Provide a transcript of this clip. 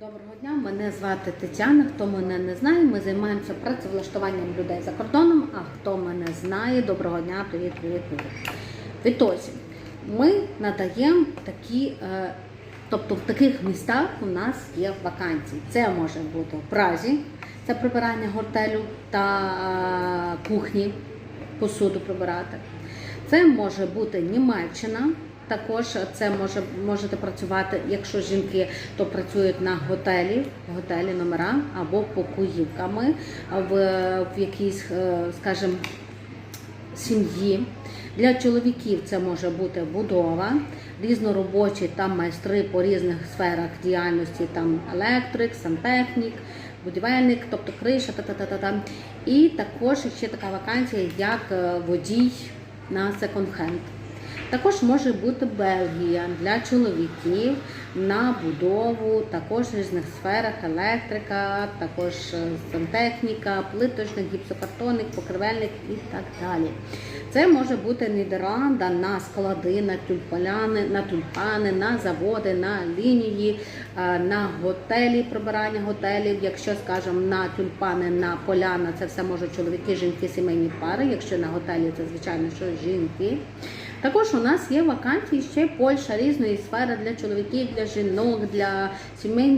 Доброго дня, мене звати Тетяна. Хто мене не знає, ми займаємося працевлаштуванням людей за кордоном. А хто мене знає, доброго дня, привіт, привіт, привіт. Відтоді, ми надаємо такі, е, тобто в таких містах у нас є вакансії. Це може бути в Празі, це прибирання готелю та е, кухні, посуду прибирати. Це може бути Німеччина. Також це може можете працювати, якщо жінки, то працюють на готелі, готелі номера або покоївками в, в якійсь, е, скажімо, сім'ї. Для чоловіків це може бути будова, різноробочі там майстри по різних сферах діяльності, там електрик, сантехнік, будівельник, тобто криша, та-та-та-та. І також ще така вакансія, як е, водій на секонд-хенд. Також може бути Бельгія для чоловіків на будову, також в різних сферах електрика, також е, сантехніка, плиточник, гіпсокартонник, покривельник і так далі. Це може бути Нідерланда на склади, на тюльпаняни, на тюльпани, на заводи, на лінії, е, на готелі, прибирання готелів. Якщо скажімо, на тюльпани, на поляна, це все можуть чоловіки, жінки, сімейні пари. Якщо на готелі, це звичайно, що жінки. Також у нас є вакансії ще Польща різної сфери для чоловіків, для жінок, для сімейних.